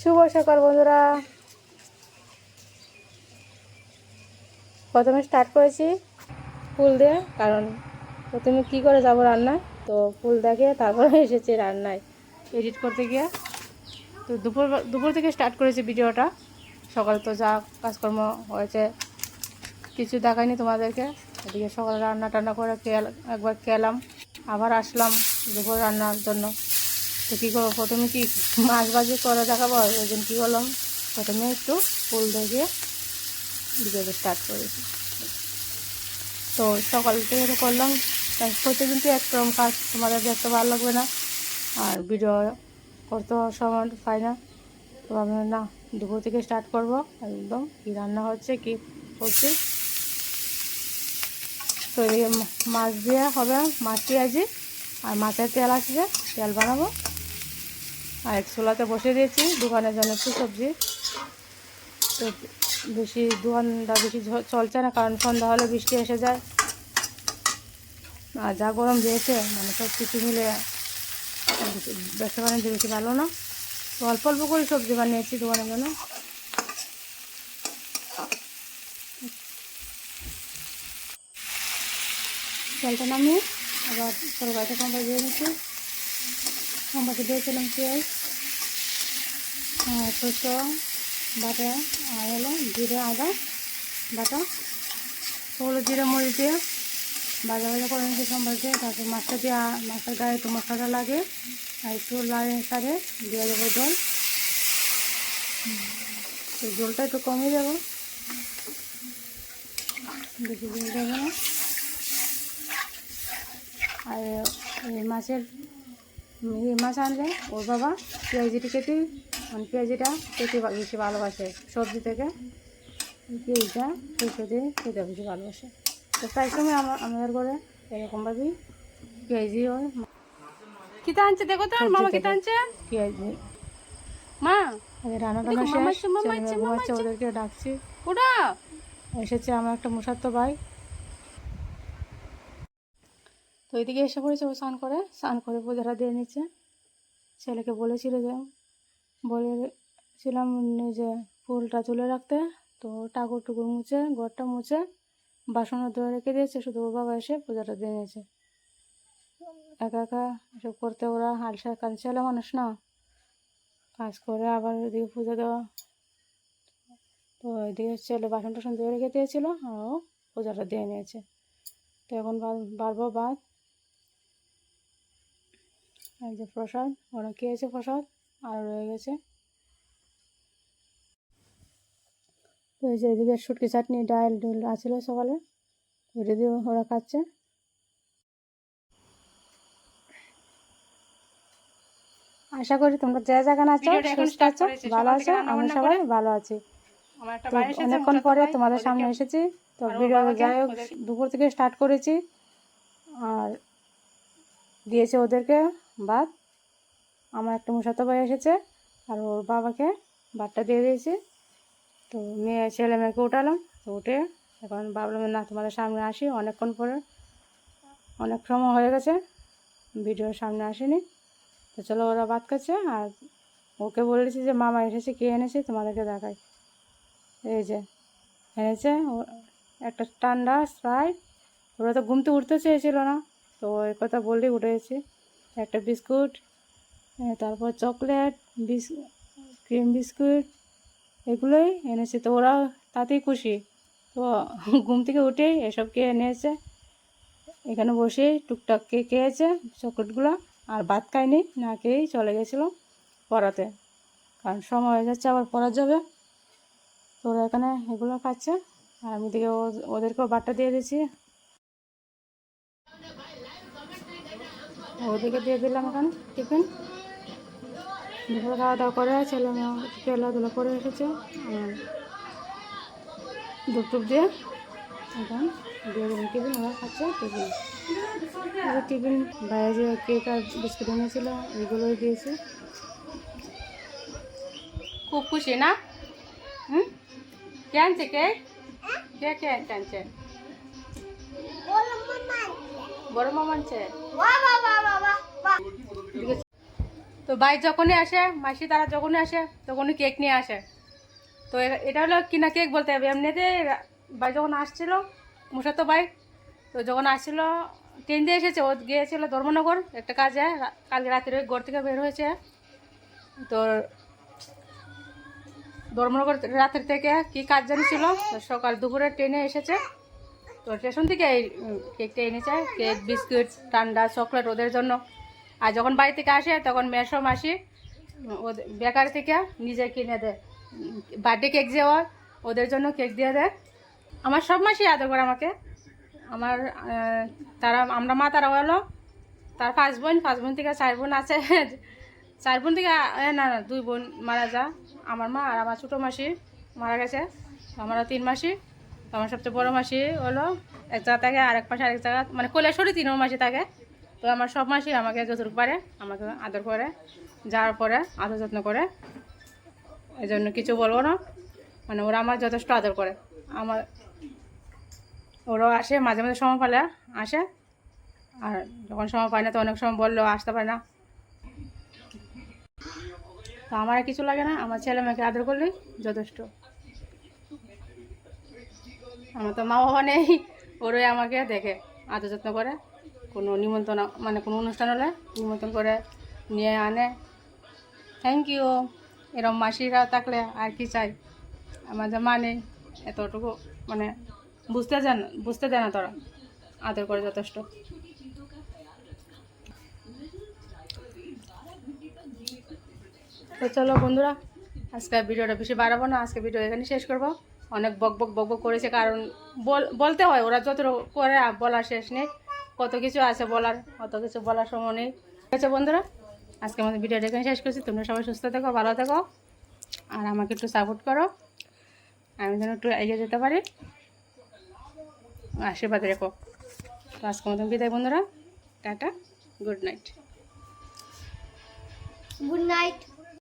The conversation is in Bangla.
শুভ সকাল, বন্ধুরা। প্রথমে স্টার্ট করেছি ফুল দিয়ে, কারণ প্রথমে কি করে যাব রান্নায় তো ফুল দেখে তারপরে এসেছি রান্নায় এডিট করতে গিয়ে। তো দুপুর দুপুর থেকে স্টার্ট করেছি ভিডিওটা। সকালে তো যা কাজকর্ম হয়েছে, কিছু দেখায়নি তোমাদেরকে। এদিকে সকালে রান্না টান্না করে খেয়াল, একবার খেলাম, আবার আসলাম দুপুর রান্নার জন্য। তো কী করব? প্রথমে কি মাছ ভাজি করে দেখাবো? ওই জন্য কী করলাম? প্রথমে একটু ফুল দেখে ভিডিওটা স্টার্ট করেছি। তো সকাল থেকে করলাম। তাই প্রত্যেকদিন তো একরকম কাজ। তোমাদের দেখতে ভালো লাগবে না? আর ভিডিও করতে সময় পাই না। তো আমি না, দুপুর থেকে স্টার্ট করব। একদম কী রান্না হচ্ছে, কী করছি? তো এই মাছ দিয়ে হবে মাছ পেঁয়াজি। আর মাছের তেল আসবে, তেল বানাবো। আর এক চুলাতে বসে দিয়েছি, দোকানের জন্য একটু সবজি। তো বেশি, দোকানটা বেশি চলছে না, কারণ সন্ধ্যা হলে বৃষ্টি এসে যায়। আর যা গরম দিয়েছে মানে সব কিছু মিলে ব্যবসা বাণিজ্য বেশি ভালো না। তো অল্প অল্প করে সবজি বানিয়েছি দোকানের জন্য। তেলটা নামিয়ে আবার তোর তরকারিটা সম্বার দিয়ে নিচ্ছি সম্বারকে দিয়েছিলাম পেঁয়াজ। সরষে বাটা, আর হলো জিরে, আদা, বাটা। ওগুলো জিরে, মরিচ দিয়ে ভাজা ভাজা করে নিচ্ছি সম্বার দিয়ে তারপর মাছটা দিয়ে, মাছের গায়ে একটু মশলাটা লাগে, আর একটু লাল সারে দিয়ে দেবো জল। তো জলটা একটু কমিয়ে দেবো। বেশি জল দেবো না আর মাছের মাছ আনলে ওর বাবা। পেঁয়াজিটা মানে পেঁয়াজিটা খেতে বেশি ভালোবাসে সবজি থেকে। পেঁয়াজিটা সরষে দিয়ে খেতে বেশি ভালোবাসে। তো প্রায় সময় আমার আমাদের ঘরে এরকমভাবেই পেঁয়াজি হয়। কিতা আনছে? দেখো তো সবজি মামা কিতা আনছে? পেঁয়াজি। মা? রান্না টান্না শেষ। ওদেরকে ডাকছি। এসেছে আমার একটা তো ভাই। তো এদিকে এসে পড়েছে ও স্নান করে। স্নান করে পূজাটা দিয়ে নিচ্ছে। ছেলেকে বলেছিল যে বলেছিলাম যে ফুলটা তুলে রাখতে, তো ঠাকুর টুকুর মুছে, ঘরটা মুছে বাসনও ধরে রেখে দিয়েছে, শুধু বাবা এসে পূজাটা দিয়ে নিয়েছে। একা একা এসব করতে ওরা হালসা কাজ ছেলে মানুষ না। কাজ করে আবার এদিকে পুজো দেওয়া। তো এদিকে ছেলে বাসন টাসন ধুয়ে রেখে দিয়েছিল, আর ও পূজাটা দিয়ে নিয়েছে। তো এখন বাড়বো বাদ এই যে প্রসাদ, ওরা খেয়েছে প্রসাদ। আর রয়ে গেছে। তো এই যে এদিকে শুটকি চাটনি ডাল ডুল আছিল সকালে। ওটা দিয়ে ওরা খাচ্ছে। আশা করি তোমরা যে জায়গায় আছো সুস্থ আছো ভালো আছো থেকে রান্না আমি সবাই ভালো আছি। আমার অনেকক্ষণ পরে তোমাদের সামনে এসেছি। তো ভিডিও যাই হোক দুপুর থেকে স্টার্ট করেছি। আর দিয়েছে ওদেরকে ভাত। আমার একটা মুসাতো ভাই এসেছে আর ওর বাবাকে ভাতটা দিয়ে দিয়েছি। তো মেয়ে, ছেলে মেয়েকে উঠালাম, তো উঠে এখন ভাবলাম না, তোমাদের সামনে আসি। অনেকক্ষণ পরে অনেক সময় হয়ে গেছে ভিডিওর সামনে আসেনি। তো চলো ওরা ভাত খাচ্ছে আর ওকে বলেছি যে, মামা এসেছে, কে এনেছে? তোমাদেরকে দেখাই। এই যে এনেছে একটা ঠান্ডা স্প্রাইট। ওরা তো ঘুমতে উঠতে চেয়েছিল না, তো ওই কথা বললেই উঠেছি একটা বিস্কুট তারপর চকলেট, বিস, ক্রিম বিস্কুট এগুলোই এনেছে। তো ওরা তাতেই খুশি। তো ঘুম থেকে উঠেই এসব খেয়ে এনেছে এখানে বসে টুকটাক কে খেয়েছে চকলেটগুলো। আর ভাত খায়নি, না খেয়েই চলে গেছিল পড়াতে। কারণ সময় হয়ে যাচ্ছে, আবার পড়া যাবে। তো ওরা এখানে এগুলো খাচ্ছে। আর আমি দিকে ওদেরকেও বাট্টা দিয়ে দিয়েছি। ওদেরকে দিয়ে দিলাম এখন টিফিন। দুপুরে খাওয়া দাওয়া করে ছেলে মেয়ে খেলাধুলা করে এসেছে। আর দুধ টুপ দিয়ে এখন দিয়ে টিফিন ওরা খাচ্ছে টিফিন। টিফিন বাইরে যে কেক আর বিস্কুট এনেছিল এগুলোই দিয়েছি। খুব খুশি না? হুম? কে আনছে কে কে কে আনছে? বড় মামা আনছে। এদিকে তো ভাই যখনই আসে, মাসি তারা যখনই আসে, তখনই কেক নিয়ে আসে। তো এটা হলো কিনা কেক বলতে হবে। এমনিতে ভাই যখন আসছিল মুসাতো ভাই, তো যখন আসছিল ট্রেন দিয়ে এসেছে, ও গিয়েছিল ধর্মনগর, একটা কাজে কালকে রাত্রে ওই ঘর থেকে বের হয়েছে। তো ধর্মনগর রাতের থেকে কি কাজ জানিছিল তো সকাল দুপুরে ট্রেনে এসেছে। তো স্টেশন থেকে এই কেকটা এনেছে কেক বিস্কুট ঠান্ডা চকলেট ওদের জন্য। আর যখন বাড়ি থেকে আসে, তখন মেসো মাসি ওদের বেকার থেকে নিজে কিনে দেয়। বার্থডে কেক যে ওর ওদের জন্য কেক দিয়ে দেয়। আমার সব মাসি আদর করে আমাকে। আমার তারা, আমরা মা, তারা হলো তার পাঁচ বোন পাঁচ বোন থেকে চার বোন আছে। চার বোন থেকে না না, দুই বোন মারা যা। আমার মা আর আমার ছোটো মাসি মারা গেছে। আমরা তিন মাসি। আমার সবচেয়ে বড় মাসি হলো এক জায়গা থাকে আরেক পাশে আরেক জায়গা মানে কোলেশ্বরী তিন মাসি থাকে। তো আমার সব মাসি আমাকে যতটুকু পারে, আমাকে আদর করে, যাওয়ার পরে আদর যত্ন করে। এই জন্য কিছু বলব না। মানে ওরা আমার যথেষ্ট আদর করে। আমার ওরাও আসে, মাঝে মাঝে সময় পালে আসে। আর যখন সময় পায় না, তো অনেক সময় বললেও আসতে পারে না। তো আমার কিছু লাগে না। আমার ছেলে মেয়েকে আদর করলেই যথেষ্ট। আমার তো মা বাবা নেই। ওরাই আমাকে দেখে, আদর যত্ন করে। কোনো নিমন্ত্রণ মানে কোনো অনুষ্ঠান হলে নিমন্ত্রণ করে নিয়ে আনে। থ্যাংক ইউ এরম মাসিরা থাকলে আর কি চাই? আমাদের মা নেই, এতটুকু মানে বুঝতে জান, বুঝতে দেয় না তোরা। আদর করে যথেষ্ট। তো চলো বন্ধুরা, আজকে ভিডিওটা বেশি বাড়াবো না। আজকে ভিডিও এখানে শেষ করব। অনেক বক বক বক বক করেছে, কারণ বল, বলতে হয়, ওরা যত করে বলার শেষ নেই। কত কিছু আছে বলার অত কিছু বলার সময় নেই। ঠিক আছে বন্ধুরা, আজকে আমাদের ভিডিওটা এখানে শেষ করছি। তোমরা সবাই সুস্থ থেকো, ভালো থেকো, আর আমাকে একটু সাপোর্ট করো। আমি যেন একটু এগিয়ে যেতে পারি। আশীর্বাদ রেখো। তো আজকের মতন বিদায় বন্ধুরা, tata good night good night.